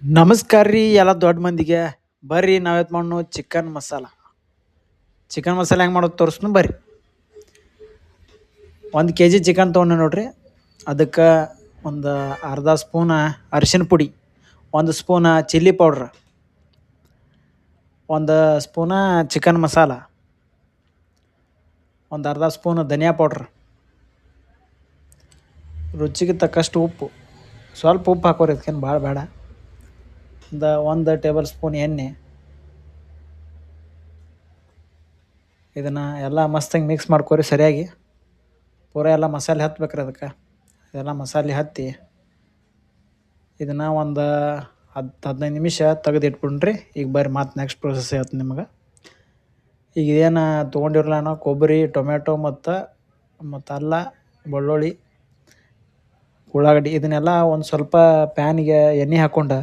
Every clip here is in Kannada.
ನಮಸ್ಕಾರ ರೀ ಎಲ್ಲ ದೊಡ್ಡ ಮಂದಿಗೆ. ಬರ್ರಿ ನಾವೇತ್ ಮಾಡೋಣ ಚಿಕನ್ ಮಸಾಲ. ಚಿಕನ್ ಮಸಾಲ ಹೆಂಗೆ ಮಾಡೋದು ತೋರಿಸ್ನು ಬರ್ರಿ. ಒಂದು ಕೆ ಜಿ ಚಿಕನ್ ತೊಗೊಂಡೆ ನೋಡ್ರಿ. ಅದಕ್ಕೆ ಒಂದು ಅರ್ಧ ಸ್ಪೂನ ಅರಿಶಿನ ಪುಡಿ, ಒಂದು ಸ್ಪೂನ ಚಿಲ್ಲಿ ಪೌಡ್ರ್ ಒಂದು ಸ್ಪೂನ ಚಿಕನ್ ಮಸಾಲ, ಒಂದು ಅರ್ಧ ಸ್ಪೂನ್ ಧನಿಯಾ ಪೌಡ್ರ್ ರುಚಿಗೆ ತಕ್ಕಷ್ಟು ಉಪ್ಪು. ಸ್ವಲ್ಪ ಉಪ್ಪು ಹಾಕೋರಿ ಅದಕ್ಕೇನು ಭಾಳ ಬೇಡ. ಒಂದು ಒಂದು ಟೇಬಲ್ ಸ್ಪೂನ್ ಎಣ್ಣೆ. ಇದನ್ನು ಎಲ್ಲ ಮಸ್ತಾಗಿ ಮಿಕ್ಸ್ ಮಾಡ್ಕೊರಿ ಸರಿಯಾಗಿ. ಪೂರ ಎಲ್ಲ ಮಸಾಲೆ ಹತ್ಬೇಕ್ರಿ ಅದಕ್ಕೆ. ಇದೆಲ್ಲ ಮಸಾಲೆ ಹತ್ತಿ ಇದನ್ನು ಒಂದು ಹತ್ತು ಹದಿನೈದು ನಿಮಿಷ ತೆಗೆದಿಟ್ಬಿಡ್ರಿ ಈಗ ಬರ್ರಿ ಮತ್ತೆ ನೆಕ್ಸ್ಟ್ ಪ್ರೊಸೆಸ್ ಹೇಳ್ತೀನಿ ನಿಮಗೆ. ಈಗ ಇದೇನು ತೊಗೊಂಡಿರಲ್ಲ ನಾವು ಕೊಬ್ಬರಿ ಟೊಮೆಟೊ ಮತ್ತು ಮತ್ತು ಅಲ್ಲ, ಬೆಳ್ಳುಳ್ಳಿ, ಉಳ್ಳಾಗಡ್ಡಿ ಇದನ್ನೆಲ್ಲ ಒಂದು ಸ್ವಲ್ಪ ಪ್ಯಾನಿಗೆ ಎಣ್ಣೆ ಹಾಕ್ಕೊಂಡು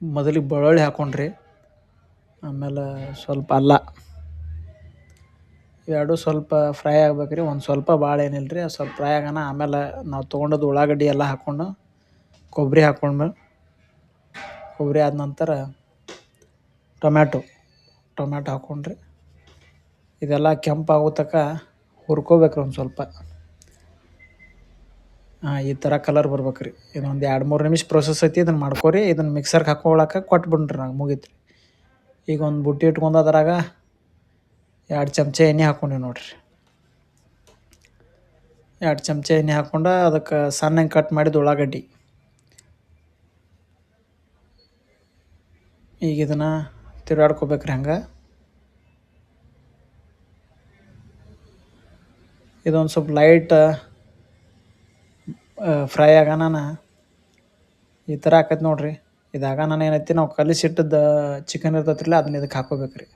ಮೊದಲಿಗೆ ಬೆಳ್ಳುಳ್ಳಿ ಹಾಕೊಂಡ್ರಿ. ಆಮೇಲೆ ಸ್ವಲ್ಪ ಅಲ್ಲ. ಇವೆರಡು ಸ್ವಲ್ಪ ಫ್ರೈ ಆಗ್ಬೇಕು ರೀ ಒಂದು ಸ್ವಲ್ಪ ಭಾಳ ಏನಿಲ್ಲ ರೀ ಸ್ವಲ್ಪ ಫ್ರೈ ಆಗೋಣ. ಆಮೇಲೆ ನಾವು ತೊಗೊಂಡದ್ದು ಉಳ್ಳಾಗಡ್ಡಿ ಎಲ್ಲ ಹಾಕ್ಕೊಂಡು ಕೊಬ್ಬರಿ ಹಾಕ್ಕೊಂಡ್ಮೇಲೆ ಕೊಬ್ಬರಿ ಆದ ನಂತರ ಟೊಮ್ಯಾಟೊ ಟೊಮ್ಯಾಟೊ ಹಾಕ್ಕೊಂಡ್ರಿ ಇದೆಲ್ಲ ಕೆಂಪಾಗೋ ತನಕ ಹುರ್ಕೋಬೇಕ್ರಿ ಒಂದು ಸ್ವಲ್ಪ. ಈ ಥರ ಕಲರ್ ಬರ್ಬೇಕು ರೀ ಇದೊಂದು ಎರಡು ಮೂರು ನಿಮಿಷ ಪ್ರೊಸೆಸ್ ಐತಿ ಇದನ್ನು ಮಾಡ್ಕೊರಿ ಇದನ್ನು ಮಿಕ್ಸರ್ಗೆ ಹಾಕೊಳಕ್ಕೆ ಕೊಟ್ಬಿಡ್ರಿ ನಂಗೆ ಮುಗೀತು ಈಗ ಒಂದು ಬುಟ್ಟಿ ಇಟ್ಕೊಂಡು ಅದ್ರಾಗ ಎರಡು ಚಮಚ ಎಣ್ಣೆ ಹಾಕ್ಕೊಂಡೀವಿ ನೋಡಿರಿ. ಎರಡು ಚಮಚ ಎಣ್ಣೆ ಹಾಕ್ಕೊಂಡು ಅದಕ್ಕೆ ಸಣ್ಣಗೆ ಕಟ್ ಮಾಡಿದ ಉಳ್ಳಾಗಡ್ಡಿ. ಈಗ ಇದನ್ನು ತಿರುಗಾಡ್ಕೋಬೇಕ್ರಿ ಹಂಗೆ. ಇದೊಂದು ಸ್ವಲ್ಪ ಲೈಟ್ ಫ್ರೈ ಆಗೋಣ ಈ ಥರ ಆಕೈತೆ ನೋಡ್ರಿ. ಇದಾಗ ನಾನು ಏನೈತಿ, ನಾವು ಕಲಿಸಿಟ್ಟದ ಚಿಕನ್ ಇರ್ತೈತ್ರಲ್ಲ, ಅದನ್ನ ಇದಕ್ಕೆ ಹಾಕೋಬೇಕ್ರಿ.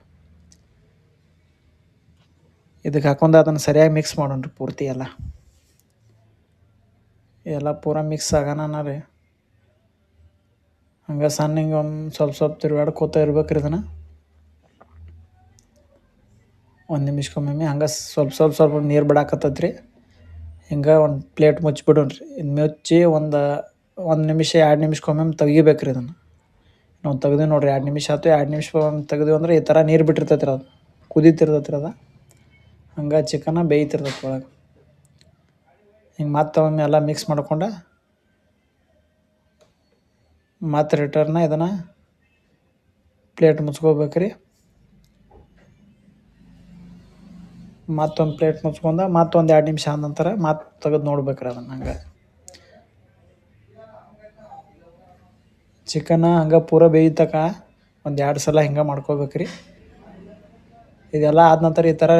ಇದಕ್ಕೆ ಹಾಕೊಂಡು ಅದನ್ನು ಸರಿಯಾಗಿ ಮಿಕ್ಸ್ ಮಾಡೋಣ ರೀ ಪೂರ್ತಿ ಎಲ್ಲ. ಎಲ್ಲ ಪೂರ ಮಿಕ್ಸ್ ಆಗೋಣ ರೀ. ಹಂಗೆ ಸಣ್ಣ ಹಿಂಗೆ ಒಂದು ಸ್ವಲ್ಪ ಸ್ವಲ್ಪ ತಿರುಗಾಡ್ಕೋತ ಇರ್ಬೇಕ್ರಿ ಇದನ್ನು. ಒಂದು ನಿಮಿಷಕ್ಕೊಮ್ಮೆ, ಹಂಗೆ ಸ್ವಲ್ಪ ಸ್ವಲ್ಪ ಸ್ವಲ್ಪ ನೀರು ಬಿಡಾಕತ್ತದ್ರಿ ಹಿಂಗೆ ಒಂದು ಪ್ಲೇಟ್ ಮುಚ್ಚಿಬಿಡೋಣ್ರಿ ಇನ್ನು ಮುಚ್ಚಿ ಒಂದು ಒಂದು ನಿಮಿಷ, ಎರಡು ನಿಮಿಷಕ್ಕೊಮ್ಮೆ ತೆಗಿಬೇಕು ರೀ ಇದನ್ನು ನಾವು ತೆಗ್ದು ನೋಡಿರಿ, ಎರಡು ನಿಮಿಷ ಆಯ್ತು ಎರಡು ನಿಮಿಷ ತೆಗ್ದು ಅಂದ್ರೆ ಈ ಥರ ನೀರು ಬಿಟ್ಟಿರ್ತೈತೆ ರೀ ಅದು. ಕುದೀತಿರ್ತೈತೆ ರೀ ಅದು. ಹಂಗೆ ಚಿಕನ ಬೇಯ್ತಿರ್ತೈತೆ ಒಳಗೆ. ಹಿಂಗೆ ಮತ್ತೆ ಒಮ್ಮೆ ಎಲ್ಲ ಮಿಕ್ಸ್ ಮಾಡ್ಕೊಂಡು ಮತ್ತು ರಿಟರ್ನ ಇದನ್ನು ಪ್ಲೇಟ್ ಮುಚ್ಕೋಬೇಕು ರೀ ಮತ್ತೊಂದು ಪ್ಲೇಟ್ ಮುಚ್ಕೊಂಡು ಮತ್ತೊಂದು ಎರಡು ನಿಮಿಷ ಆದ ನಂತರ ಮತ್ತೆ ತೆಗೆದು ನೋಡ್ಬೇಕ್ರಿ ಅದನ್ನ ಹಂಗೆ. ಚಿಕನ ಹಂಗೆ ಪೂರ ಬೇಯ್ತಕ ಒಂದು ಎರಡು ಸಲ ಹಿಂಗೆ ಮಾಡ್ಕೋಬೇಕ್ರಿ. ಇದೆಲ್ಲ ಆದ ನಂತರ ಈ ಥರ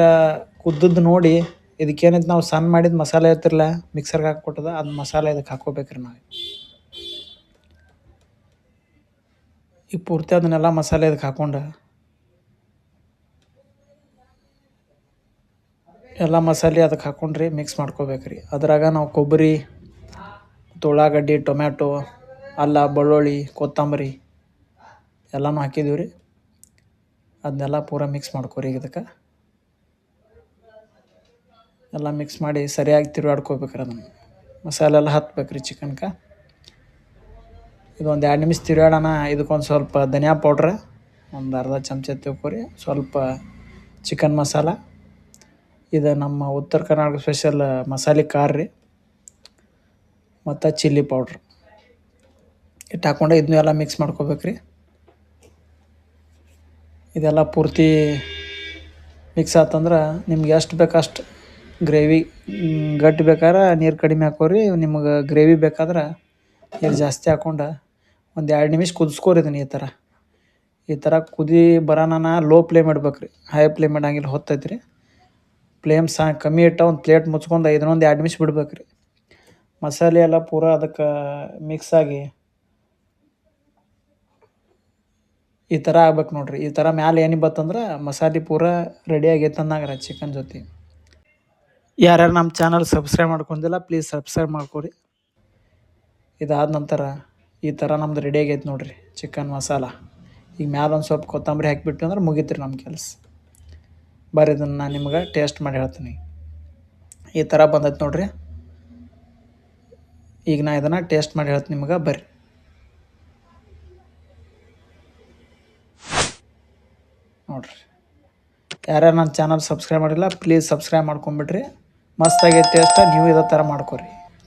ಕುದ್ದದ್ದು ನೋಡಿ ಇದಕ್ಕೇನೈತೆ ನಾವು ಸಣ್ಣ ಮಾಡಿದ ಮಸಾಲೆ ಇರ್ತಿರಲ್ಲ ಮಿಕ್ಸರ್ಗೆ ಹಾಕ್ಕೊಟ್ಟದ ಅದು ಮಸಾಲೆ ಇದಕ್ಕೆ ಹಾಕ್ಕೋಬೇಕ್ರಿ ನಾವು. ಈ ಪೂರ್ತಿ ಅದನ್ನೆಲ್ಲ ಮಸಾಲೆ ಇದಕ್ಕೆ ಹಾಕ್ಕೊಂಡು ಎಲ್ಲ ಮಸಾಲೆ ಅದಕ್ಕೆ ಹಾಕ್ಕೊಂಡ್ರಿ ಮಿಕ್ಸ್ ಮಾಡ್ಕೋಬೇಕ್ರಿ. ಅದ್ರಾಗ ನಾವು ಕೊಬ್ಬರಿ, ಉಳ್ಳಾಗಡ್ಡಿ, ಟೊಮ್ಯಾಟೊ, ಅಲ್ಲ, ಬೆಳ್ಳುಳ್ಳಿ, ಕೊತ್ತಂಬರಿ ಎಲ್ಲನೂ ಹಾಕಿದ್ದೀವಿ ರೀ ಅದನ್ನೆಲ್ಲ ಪೂರ ಮಿಕ್ಸ್ ಮಾಡ್ಕೊರಿ ಇದಕ್ಕೆ. ಎಲ್ಲ ಮಿಕ್ಸ್ ಮಾಡಿ ಸರಿಯಾಗಿ ತಿರುಗಾಡ್ಕೋಬೇಕ್ರಿ ಅದನ್ನು. ಮಸಾಲೆ ಎಲ್ಲ ಹತ್ಬೇಕ್ರಿ ಚಿಕನ್ಗೆ ಇದೊಂದು ಎರಡು ನಿಮಿಷ ತಿರುಗಾಡೋಣ, ಇದಕ್ಕೊಂದು ಸ್ವಲ್ಪ ಧನಿಯಾ ಪೌಡ್ರ್ ಒಂದು ಅರ್ಧ ಚಮಚ ತಿಳ್ಕೊರಿ ಸ್ವಲ್ಪ ಚಿಕನ್ ಮಸಾಲ. ಇದು ನಮ್ಮ ಉತ್ತರ ಕರ್ನಾಟಕ ಸ್ಪೆಷಲ್ ಮಸಾಲೆ ಖಾರ ರೀ, ಮತ್ತು ಚಿಲ್ಲಿ ಪೌಡ್ರ್ ಇಟ್ಟು ಹಾಕ್ಕೊಂಡು ಇದನ್ನೂ ಎಲ್ಲ ಮಿಕ್ಸ್ ಮಾಡ್ಕೋಬೇಕ್ರಿ ಇದೆಲ್ಲ ಪೂರ್ತಿ ಮಿಕ್ಸ್ ಆತಂದ್ರೆ ನಿಮ್ಗೆ ಎಷ್ಟು ಬೇಕು ಅಷ್ಟು ಗ್ರೇವಿ ಗಟ್ಟಿ ಬೇಕಾದ್ರೆ ನೀರು ಕಡಿಮೆ ಹಾಕೋರಿ ನಿಮ್ಗೆ ಗ್ರೇವಿ ಬೇಕಾದ್ರೆ ನೀರು ಜಾಸ್ತಿ ಹಾಕ್ಕೊಂಡು ಒಂದು ಎರಡು ನಿಮಿಷ ಕುದಿಸ್ಕೋರಿ ಇದನ್ನು ಈ ಥರ ಈ ಥರ ಕುದಿ ಬರೋಣ ಲೋ ಫ್ಲೇಮ್ ಇಡ್ಬೇಕು ರೀ ಹೈ ಫ್ಲೇಮ್ ಇಡಂಗಿಲ್ಲ ಹೊತ್ತೈತೆ ರೀ ಫ್ಲೇಮ್ ಸಾ ಕಮ್ಮಿ ಇಟ್ಟ ಒಂದು ಪ್ಲೇಟ್ ಮುಚ್ಕೊಂಡು ಇದನ್ನೊಂದು ಎರಡು ನಿಮಿಷ ಬಿಡ್ಬೇಕು ರೀ ಮಸಾಲೆ ಎಲ್ಲ ಪೂರ ಅದಕ್ಕೆ ಮಿಕ್ಸ್ ಆಗಿ ಈ ಥರ ಆಗ್ಬೇಕು ನೋಡ್ರಿ. ಈ ಥರ ಮ್ಯಾಲೆ ಏನು ಬತ್ತಂದ್ರೆ ಮಸಾಲೆ ಪೂರ ರೆಡಿ ಆಗೈತೆ ಅಂದಂಗೆ ಚಿಕನ್ ಜೊತೆ. ಯಾರ್ಯಾರು ನಮ್ಮ ಚಾನಲ್ ಸಬ್ಸ್ಕ್ರೈಬ್ ಮಾಡ್ಕೊಂಡಿಲ್ಲ ಪ್ಲೀಸ್ ಸಬ್ಸ್ಕ್ರೈಬ್ ಮಾಡ್ಕೊರಿ. ಇದಾದ ನಂತರ ಈ ಥರ ನಮ್ದು ರೆಡಿ ಆಗೈತೆ ನೋಡ್ರಿ ಚಿಕನ್ ಮಸಾಲ. ಈಗ ಮ್ಯಾಲೆ ಒಂದು ಸ್ವಲ್ಪ ಕೊತ್ತಂಬರಿ ಹಾಕಿಬಿಟ್ಟು ಅಂದ್ರೆ ಮುಗೀತು ರೀ ನಮ್ಮ ಕೆಲಸ. ಬರ್ರಿ ಇದನ್ನು ನಾನು ನಿಮ್ಗೆ ಟೇಸ್ಟ್ ಮಾಡಿ ಹೇಳ್ತೀನಿ. ಈ ಥರ ಬಂದೈತೆ ನೋಡ್ರಿ. ಈಗ ನಾ ಇದನ್ನು ಟೇಸ್ಟ್ ಮಾಡಿ ಹೇಳ್ತೀನಿ ನಿಮ್ಗೆ, ಬರ್ರಿ. ನೋಡ್ರಿ. ಯಾರ್ಯಾರು ನನ್ನ ಚಾನಲ್ ಸಬ್ಸ್ಕ್ರೈಬ್ ಮಾಡಿಲ್ಲ ಪ್ಲೀಸ್ ಸಬ್ಸ್ಕ್ರೈಬ್ ಮಾಡ್ಕೊಂಬಿಡ್ರಿ. ಮಸ್ತಾಗಿ ಟೇಸ್ಟ್ ನೀವು ಇದೇ ಥರ ಮಾಡ್ಕೊರಿ.